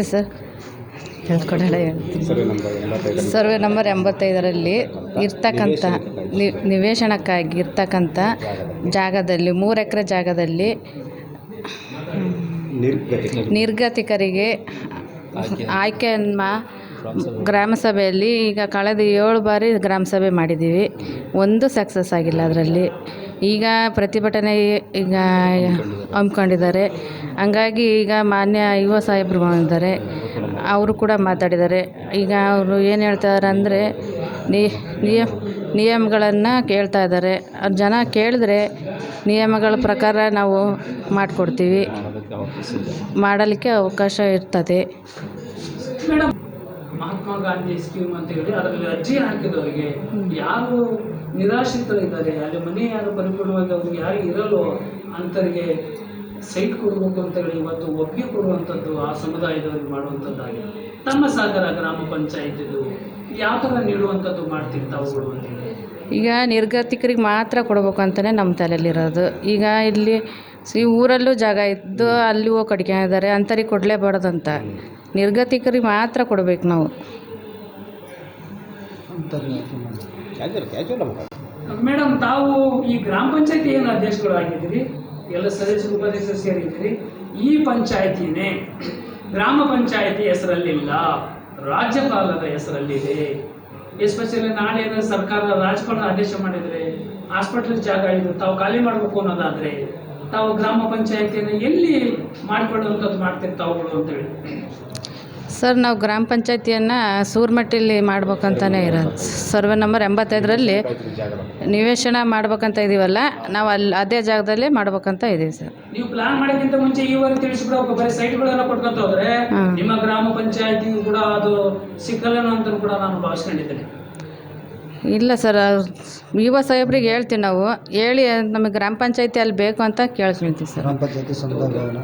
ನಮಸ್ತೆ ಸರ್. ಹೇಳ್ಕೊಡೋಣ ಹೇಳ್ತೀನಿ. ಸರ್ವೆ ನಂಬರ್ ಎಂಬತ್ತೈದರಲ್ಲಿ. ಇರ್ತಕ್ಕಂಥ ನಿವೇಶನಕ್ಕಾಗಿ ಇರ್ತಕ್ಕಂಥ ಜಾಗದಲ್ಲಿ ಮೂರು ಎಕರೆ ಜಾಗದಲ್ಲಿ ನಿರ್ಗತಿಕರಿಗೆ ಆಯ್ಕೆಯನ್ನು ಗ್ರಾಮ ಸಭೆಯಲ್ಲಿ ಈಗ ಕಳೆದ ಏಳು ಬಾರಿ ಗ್ರಾಮ ಸಭೆ ಮಾಡಿದ್ದೀವಿ. ಒಂದು ಸಕ್ಸಸ್ ಆಗಿಲ್ಲ ಅದರಲ್ಲಿ. ಈಗ ಪ್ರತಿಭಟನೆ ಈಗ ಹಮ್ಮಿಕೊಂಡಿದ್ದಾರೆ. ಹಂಗಾಗಿ ಈಗ ಮಾನ್ಯ ಯುವ ಸಾಹೇಬರು ಬಂದಿದ್ದಾರೆ. ಅವರು ಕೂಡ ಮಾತಾಡಿದ್ದಾರೆ. ಈಗ ಅವರು ಏನು ಹೇಳ್ತಾರೆ ಅಂದರೆ ನಿಯ ನಿಯಮಗಳನ್ನು ಕೇಳ್ತಾ ಇದ್ದಾರೆ ಜನ ಕೇಳಿದ್ರೆ ನಿಯಮಗಳ ಪ್ರಕಾರ ನಾವು ಮಾಡಿಕೊಡ್ತೀವಿ. ಮಾಡಲಿಕ್ಕೆ ಅವಕಾಶ ಇರ್ತದೆ. ಮಹಾತ್ಮ ಗಾಂಧಿ ಸ್ಕೀಮ್ ಅಂತ ಹೇಳಿ ಅದರಲ್ಲಿ ಅರ್ಜಿ ಹಾಕಿದವರಿಗೆ ಯಾರು ನಿರಾಶ್ರಿತರಿದ್ದಾರೆ, ಅಲ್ಲಿ ಮನೆ ಯಾರು ಪರಿಪೂರ್ಣವಾಗಿ ಅವ್ರಿಗೆ ಯಾರು ಇರಲ್ಲೋ ಅಂಥವ್ರಿಗೆ ಸೈಟ್ ಕೊಡಬೇಕು ಅಂತ ಹೇಳಿ ಇವತ್ತು ಒಪ್ಪಿಗೆ ಕೊಡುವಂಥದ್ದು ಆ ಸಮುದಾಯದವರಿಗೆ ಮಾಡುವಂಥದ್ದಾಗಿದೆ. ತಮ್ಮ ಸಾಗರ ಗ್ರಾಮ ಪಂಚಾಯತಿದು ಯಾವ ಥರ ನೀಡುವಂಥದ್ದು ಮಾಡ್ತೀವಿ ತಾವುಗಳು ಅಂತೇಳಿ ಈಗ ನಿರ್ಗತಿಕರಿಗೆ ಮಾತ್ರ ಕೊಡಬೇಕು ಅಂತಲೇ ನಮ್ಮ ತಲೆಯಲ್ಲಿರೋದು. ಈಗ ಇಲ್ಲಿ ಈ ಊರಲ್ಲೂ ಜಾಗ ಇದ್ದು ಅಲ್ಲಿ ಹೋಗಿ ಕಟ್ಕೊಂಡಿದ್ದಾರೆ, ಅಂಥವ್ರಿಗೆ ಕೊಡಲೇಬಾರ್ದಂತ. ನಿರ್ಗತಿಕರಿಗೆ ಮಾತ್ರ ಕೊಡಬೇಕು ನಾವು. ಮೇಡಮ್, ತಾವು ಈ ಗ್ರಾಮ ಪಂಚಾಯತಿ ಏನು ಅಧ್ಯಕ್ಷಗಳಾಗಿದ್ದೀರಿ ಎಲ್ಲ ಸದಸ್ಯರು, ಉಪಾಧ್ಯಕ್ಷರು ಸೇರಿದ್ದೀರಿ. ಈ ಪಂಚಾಯತಿನೇ ಗ್ರಾಮ ಪಂಚಾಯತಿ ಹೆಸರಲ್ಲಿಲ್ಲ, ರಾಜ್ಯಪಾಲರ ಹೆಸರಲ್ಲಿದೆ. ಎಸ್ಪೆಷಲಿ ನಾಳೆ ಏನಾದ್ರು ಸರ್ಕಾರ ರಾಜ್ಯಪಾಲರ ಆದೇಶ ಮಾಡಿದರೆ, ಹಾಸ್ಪಿಟಲ್ ಜಾಗ ಇದು, ತಾವು ಖಾಲಿ ಮಾಡಬೇಕು ಅನ್ನೋದಾದರೆ, ತಾವು ಗ್ರಾಮ ಪಂಚಾಯತಿಯನ್ನು ಎಲ್ಲಿ ಮಾಡಿಕೊಳ್ಳುವಂಥದ್ದು ಅಂತ ಅಂತೇಳಿ. ಸರ್ ನಾವು ಗ್ರಾಮ ಪಂಚಾಯತಿಯನ್ನು ಸೂರ್ಮಟ್ಟಿಲಿ ಮಾಡ್ಬೇಕಂತಲೇ ಇರೋದು. ಸರ್ವೆ ನಂಬರ್ ಎಂಬತ್ತೈದರಲ್ಲಿ ನಿವೇಶನ ಮಾಡ್ಬೇಕಂತ ಇದ್ದೀವಲ್ಲ ನಾವು ಅಲ್ಲಿ ಅದೇ ಜಾಗದಲ್ಲಿ ಮಾಡ್ಬೇಕಂತ ಇದ್ದೀವಿ ಸರ್. ನೀವು ಪ್ಲಾನ್ ಮಾಡೋಕ್ಕಿಂತ ಮುಂಚೆ ಈವರೆಗೆ ತಿಳಿಸ್ಬಿಡಬೇಕು ಬರೀ ಸೈಟ್ಗಳೆಲ್ಲ ಕೊಟ್ಕೊಂತ ಹೋದ್ರೆ. ನಿಮ್ಮ ಗ್ರಾಮ ಪಂಚಾಯತಿ ಕೂಡ ಅದು ಸಿಕ್ಕಲ್ಲ ಅಂತ ಕೂಡ ನಾನು ಭಾವಿಸ್ಕೊಂಡಿದ್ದೇನೆ. ಇಲ್ಲ ಸರ್ ಯುವ ಸಾಹೇಬ್ರಿಗೆ ಹೇಳ್ತೀವಿ ನಾವು. ಹೇಳಿ ನಮಗೆ ಗ್ರಾಮ ಪಂಚಾಯತಿ ಅಲ್ಲಿ ಬೇಕು ಅಂತ ಕೇಳ್ಕೊಳ್ತೀವಿ ಸರ್. ಗ್ರಾಮ ಪಂಚಾಯತಿ ಸಮುದಾಯ ಭವನ